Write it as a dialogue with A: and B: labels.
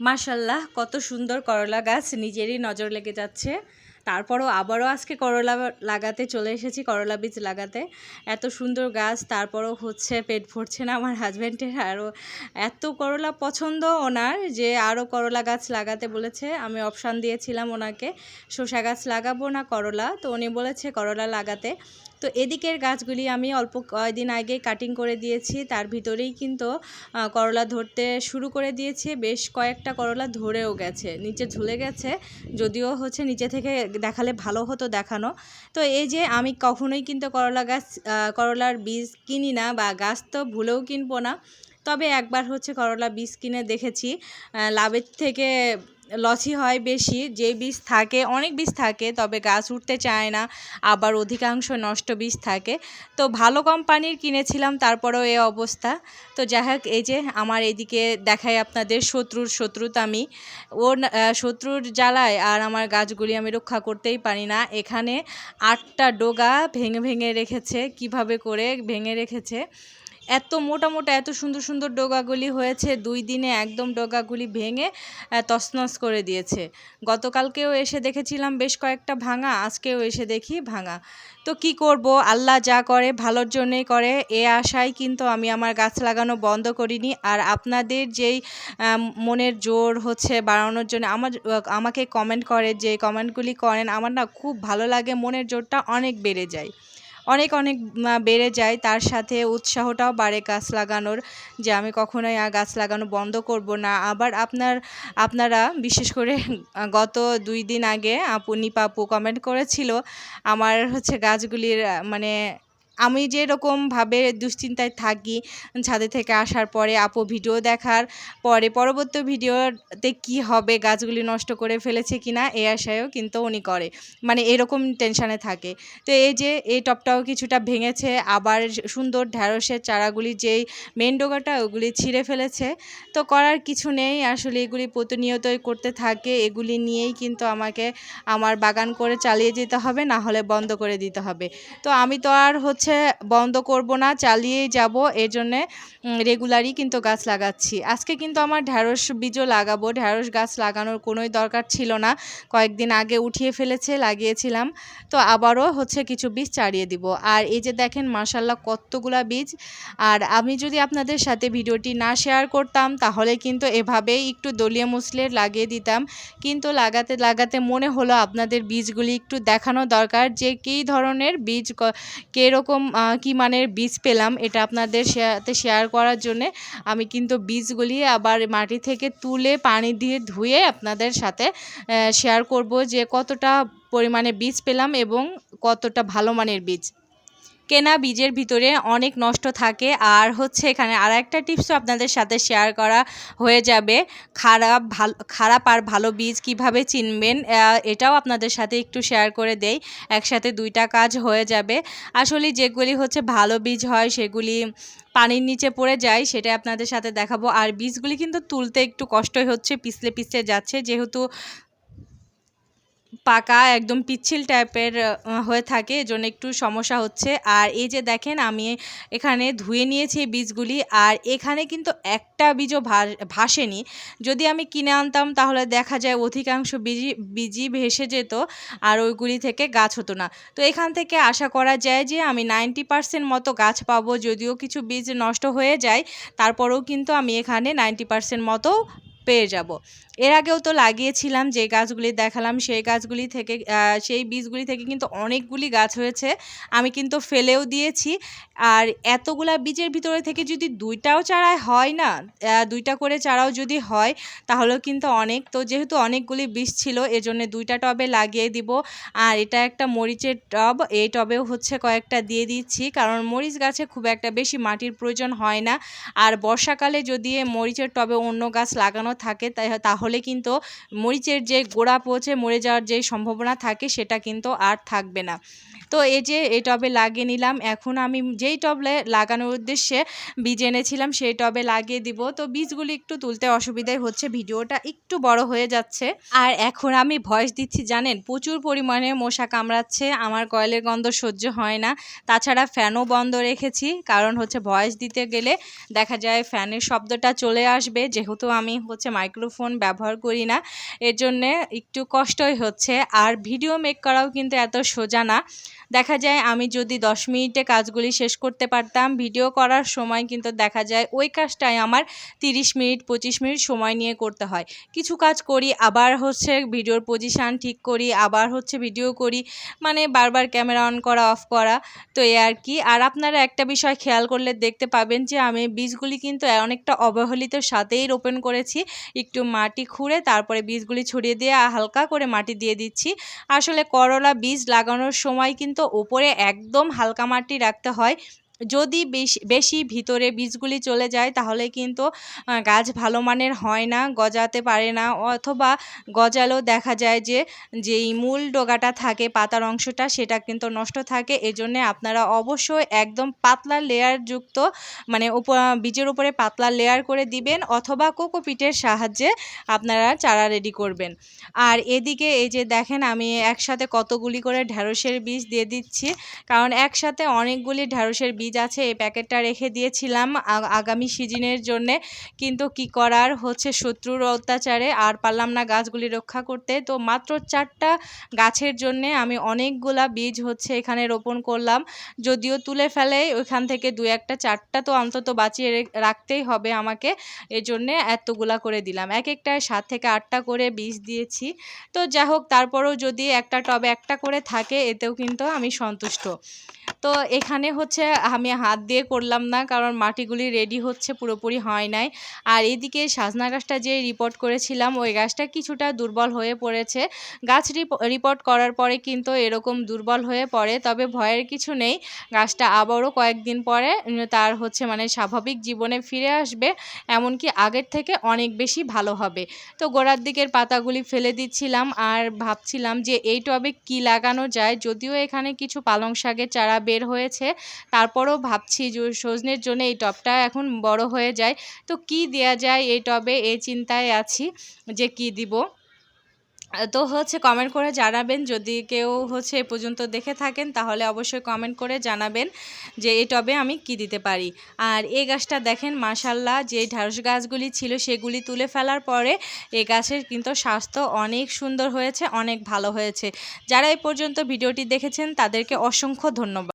A: মাশাল্লাহ কত সুন্দর করলা গাছ নিজেরই নজর লেগে যাচ্ছে। তারপরও আবারও আজকে করলা লাগাতে চলে এসেছি, করলা বীজ লাগাতে। এত সুন্দর গাছ, তারপরও হচ্ছে পেট ভরছে না আমার হাজব্যান্ডের আরও এত করলা পছন্দ ওনার যে আরও করলা গাছ লাগাতে বলেছে। আমি অপশান দিয়েছিলাম ওনাকে, শসা গাছ লাগাবো না করলা। তো উনি বলেছে করলা লাগাতে। তো এদিকের গাছগুলি আমি অল্প কয়েকদিন আগে কাটিং করে দিয়েছি। তার ভিতরেই কিন্তু করলা ধরতে শুরু করে দিয়েছে। বেশ কয়েকটা করলা ধরেও গেছে, নিচে ঝুলে গেছে। যদিও হচ্ছে নিচে থেকে দেখালে ভালো হতো দেখানো। তো এই যে আমি কখনোই কিন্তু করলা গাছ করলার বীজ কিনি না বা গাছ তো ভুলেও কিনবো না। তবে একবার হচ্ছে করলা বীজ কিনে দেখেছি লাভের থেকে লসই হয় বেশি, যে বীজ থাকে, অনেক বীজ থাকে, তবে গাছ উঠতে চায় না, আবার অধিকাংশ নষ্ট বীজ থাকে। তো ভালো কোম্পানির কিনেছিলাম, তারপরেও এ অবস্থা। তো যাই হোক, এই যে আমার এদিকে দেখায় আপনাদের শত্রুর শত্রুতা আমি। ওর শত্রুর জ্বালায় আর আমার গাছগুলি আমি রক্ষা করতেই পারি না। এখানে আটটা ডোগা ভেঙে ভেঙে রেখেছে, কীভাবে করে ভেঙে রেখেছে? এত মোটা মোটা, এত সুন্দর সুন্দর ডোগাগুলি হয়েছে, দুই দিনে একদম ডোগাগুলি ভেঙে তছনছ করে দিয়েছে। গতকালকেও এসে দেখেছিলাম বেশ কয়েকটা ভাঙা, আজকেও এসে দেখি ভাঙা। তো কি করব? আল্লাহ যা করে, ভালোর জন্যই করে। এ আশায় কিন্তু আমি আমার গাছ লাগানো বন্ধ করিনি। আর আপনাদের যেই মনের জোর হচ্ছে বাড়ানোর জন্য, আমার, আমাকে কমেন্ট করে, যে কমেন্টগুলি করেন, আমার না খুব ভালো লাগে, মনের জোরটা অনেক বেড়ে যায়। অনেক অনেক বেড়ে যায়। তার সাথে উৎসাহটাও বাড়ে গাছ লাগানোর যে আমি কখনোই আর গাছ লাগানো বন্ধ করব না। আবার আপনার, আপনারা বিশেষ করে গত দুই দিন আগে আপু নিপাপু কমেন্ট করেছিল, আমার হচ্ছে গাছগুলির মানে আমি যেরকমভাবে দুশ্চিন্তায় থাকি ছাদে থেকে আসার পরে, আপু ভিডিও দেখার পরে, পরবর্তী ভিডিওতে কি হবে, গাছগুলি নষ্ট করে ফেলেছে কি না আশায়ও কিন্তু উনি করে। মানে এরকম টেনশানে থাকে। তো এই যে, এই টপটাও কিছুটা ভেঙেছে, আবার সুন্দর ঢ্যাঁড়সের চারাগুলি যেই মেন ডোগাটা, ওগুলি ছিঁড়ে ফেলেছে। তো করার কিছু নেই, আসলে এগুলি প্রতিনিয়তই করতে থাকে। এগুলি নিয়েই কিন্তু আমাকে আমার বাগান করে চালিয়ে যেতে হবে, না হলে বন্ধ করে দিতে হবে। তো আমি তো আর হচ্ছে হচ্ছে, বন্ধ করব না, চালিয়েই যাব, এর জন্যে রেগুলারই কিন্তু গাছ লাগাচ্ছি। আজকে কিন্তু আমার ঢ্যাঁড়স বীজও লাগাবো। ঢ্যাঁড়স গাছ লাগানোর কোনোই দরকার ছিল না। কয়েকদিন আগে উঠিয়ে ফেলেছে, লাগিয়েছিলাম। তো আবারও হচ্ছে কিছু বীজ চাড়িয়ে দিব। আর এই যে দেখেন মাসাল্লাহ কতগুলা বীজ। আর আমি যদি আপনাদের সাথে ভিডিওটি না শেয়ার করতাম, তাহলে কিন্তু এভাবেই একটু দলীয় মুসলের লাগিয়ে দিতাম। কিন্তু লাগাতে লাগাতে মনে হলো আপনাদের বীজগুলি একটু দেখানো দরকার, যে কী ধরনের বীজ কীরকম কীরকম কী মানের বীজ পেলাম এটা আপনাদের সাথে শেয়ার করার জন্যে আমি কিন্তু বীজগুলি আবার মাটি থেকে তুলে পানি দিয়ে ধুয়ে আপনাদের সাথে শেয়ার করব যে কতটা পরিমাণে বীজ পেলাম এবং কতটা ভালো মানের বীজ। কেনা বীজের ভিতরে অনেক নষ্ট থাকে। আর হচ্ছে এখানে আর একটা টিপসও আপনাদের সাথে শেয়ার করা হয়ে যাবে। খারাপ ভালো, খারাপ আর ভালো বীজ কীভাবে চিনবেন এটাও আপনাদের সাথে একটু শেয়ার করে দেই। একসাথে দুইটা কাজ হয়ে যাবে। আসলে যেগুলি হচ্ছে ভালো বীজ হয়, সেগুলি পানির নিচে পড়ে যায়, সেটা আপনাদের সাথে দেখাবো। আর বীজগুলি কিন্তু তুলতে একটু কষ্টই হচ্ছে, পিছলে পিছলে যাচ্ছে। যেহেতু পাকা, একদম পিচ্ছিল টাইপের হয়ে থাকে এজন্য একটু সমস্যা হচ্ছে। আর এই যে দেখেন, আমি এখানে ধুয়ে নিয়েছি বীজগুলি, আর এখানে কিন্তু একটা বীজও ভাসেনি। যদি আমি কিনে আনতাম, তাহলে দেখা যায় অধিকাংশ বীজি বীজই ভেসে যেত, আর ওইগুলি থেকে গাছ হতো না। তো এখান থেকে আশা করা যায় যে, আমি নাইনটি পার্সেন্ট মতো গাছ পাবো, যদিও কিছু বীজ নষ্ট হয়ে যায়, তারপরেও কিন্তু আমি এখানে নাইনটি পার্সেন্ট মতো পেয়ে যাব। এর আগেও তো লাগিয়েছিলাম, যে গাছগুলি দেখালাম সেই গাছগুলি থেকে সেই বীজগুলি থেকে কিন্তু অনেকগুলি গাছ হয়েছে, আমি কিন্তু ফেলেও দিয়েছি। আর এতগুলা বীজের ভিতরে থেকে যদি দুইটাও চারায় হয় না দুইটা করে চারাও যদি হয়, তাহলেও কিন্তু অনেক। তো যেহেতু অনেকগুলি বীজ ছিল, এজন্য দুইটা টবে লাগিয়ে দিব। আর এটা একটা মরিচের টব, এই টবেও হচ্ছে কয়েকটা দিয়ে দিচ্ছি, কারণ মরিচ গাছে খুব একটা বেশি মাটির প্রয়োজন হয় না। আর বর্ষাকালে যদি মরিচের টবে অন্য গাছ লাগানো থাকে তাহলে তাহলে কিন্তু মরিচের যে গোড়া পচে মরে যাওয়ার যে সম্ভাবনা থাকে, সেটা কিন্তু আর থাকবে না। তো এই যে এই টবে লাগিয়ে নিলাম, এখন আমি যেই টবে লাগানোর উদ্দেশ্যে বীজ এনেছিলাম সেই টবে লাগিয়ে দিব। তো বীজগুলি একটু তুলতে অসুবিধাই হচ্ছে, ভিডিওটা একটু বড় হয়ে যাচ্ছে। আর এখন আমি ভয়েস দিচ্ছি, জানেন প্রচুর পরিমাণে মশা কামড়াচ্ছে, আমার কয়েলের গন্ধ সহ্য হয় না। তাছাড়া ফ্যানও বন্ধ রেখেছি, কারণ হচ্ছে ভয়েস দিতে গেলে দেখা যায় ফ্যানের শব্দটা চলে আসবে, যেহেতু আমি হচ্ছে মাইক্রোফোন ব্যবহার করি না, এর জন্যে একটু কষ্টই হচ্ছে। আর ভিডিও মেক করাও কিন্তু এত সোজা না। দেখা যায় আমি যদি দশ মিনিটে কাজগুলি শেষ করতে পারতাম ভিডিও করার সময় কিন্তু দেখা যায় ওই কাজটাই আমার তিরিশ মিনিট, পঁচিশ মিনিট সময় নিয়ে করতে হয়। কিছু কাজ করি, আবার হচ্ছে ভিডিওর পজিশান ঠিক করি, আবার হচ্ছে ভিডিও করি মানে বারবার ক্যামেরা অন করা অফ করা, তো এ আর কি। আর আপনারা একটা বিষয় খেয়াল করলে দেখতে পাবেন যে আমি বীজগুলি কিন্তু অনেকটা অবহেলিত সাথেই রোপণ করেছি। একটু মাটি খুঁড়ে তারপরে বীজগুলি ছড়িয়ে দিয়ে হালকা করে মাটি দিয়ে দিচ্ছি। আসলে করলা বীজ লাগানোর সময় কিন্তু ওপরে একদম হালকা মাটি রাখতে হয়। যদি বেশি বেশি ভিতরে বীজগুলি চলে যায়, তাহলে কিন্তু গাছ ভালো মানের হয় না, গজাতে পারে না। অথবা গজালেও দেখা যায় যে, যেই মূল ডোগাটা থাকে, পাতার অংশটা, সেটা কিন্তু নষ্ট থাকে। এজন্য আপনারা অবশ্যই একদম পাতলা লেয়ার যুক্ত মানে বীজের উপরে পাতলা লেয়ার করে দিবেন, অথবা কোকোপিটের সাহায্যে আপনারা চারা রেডি করবেন। আর এদিকে এই যে দেখেন, আমি একসাথে কতগুলি করে ঢ্যাঁড়সের বীজ দিয়ে দিচ্ছি। কারণ একসাথে অনেকগুলি ঢ্যাঁড়সের বীজ আছে, এই প্যাকেটটা রেখে দিয়েছিলাম আগামী সিজনের জন্যে। কিন্তু কি করার হচ্ছে শত্রুর অত্যাচারে, আর পারলাম না গাছগুলি রক্ষা করতে। তো মাত্র চারটা গাছের জন্যে আমি অনেকগুলা বীজ হচ্ছে এখানে রোপণ করলাম। যদিও তুলে ফেলে, ওইখান থেকে দু একটা, চারটা তো অন্তত বাঁচিয়ে রাখতেই হবে আমাকে। এই জন্যে এতগুলা করে দিলাম। এক একটায় সাত থেকে আটটা করে বীজ দিয়েছি। তো যা হোক, তারপরেও যদি একটা টবে একটা করে থাকে, এতেও কিন্তু আমি সন্তুষ্ট। তো এখানে হচ্ছে আমি হাত দিয়ে করলাম না, কারণ মাটিগুলি রেডি হচ্ছে, পুরোপুরি হয় নাই। আর এদিকে সাজনা গাছটা যে রিপোর্ট করেছিলাম, ওই গাছটা কিছুটা দুর্বল হয়ে পড়েছে। গাছ রিপোর্ট করার পরে কিন্তু এরকম দুর্বল হয়ে পড়ে, তবে ভয়ের কিছু নেই। গাছটা আবারও কয়েকদিন পরে তার হচ্ছে মানে স্বাভাবিক জীবনে ফিরে আসবে, এমনকি আগের থেকে অনেক বেশি ভালো হবে। তো গোড়ার দিকের পাতাগুলি ফেলে দিচ্ছিলাম, আর ভাবছিলাম যে এই টবে কি লাগানো যায়, যদিও এখানে কিছু পালং শাকের চারা বের হয়েছে। তারপরও ভাবছি সজনের জন্য এই টবটা এখন বড় হয়ে যায়। তো কি দেয়া যায় এই টবে? এই চিন্তায় আছি যে কি দিব। তো হচ্ছে কমেন্ট করে জানাবেন। যদি কেউ হচ্ছে এ পর্যন্ত দেখে থাকেন, তাহলে অবশ্যই কমেন্ট করে জানাবেন যে এই টবে আমি কি দিতে পারি। আর এই গাছটা দেখেন মাশাল্লাহ যে ঢ্যাঁড়স গাছগুলি ছিল সেগুলি তুলে ফেলার পরে এই গাছের কিন্তু স্বাস্থ্য অনেক সুন্দর হয়েছে, অনেক ভালো হয়েছে। যারা এই পর্যন্ত ভিডিওটি দেখেছেন, তাদেরকে অসংখ্য ধন্যবাদ।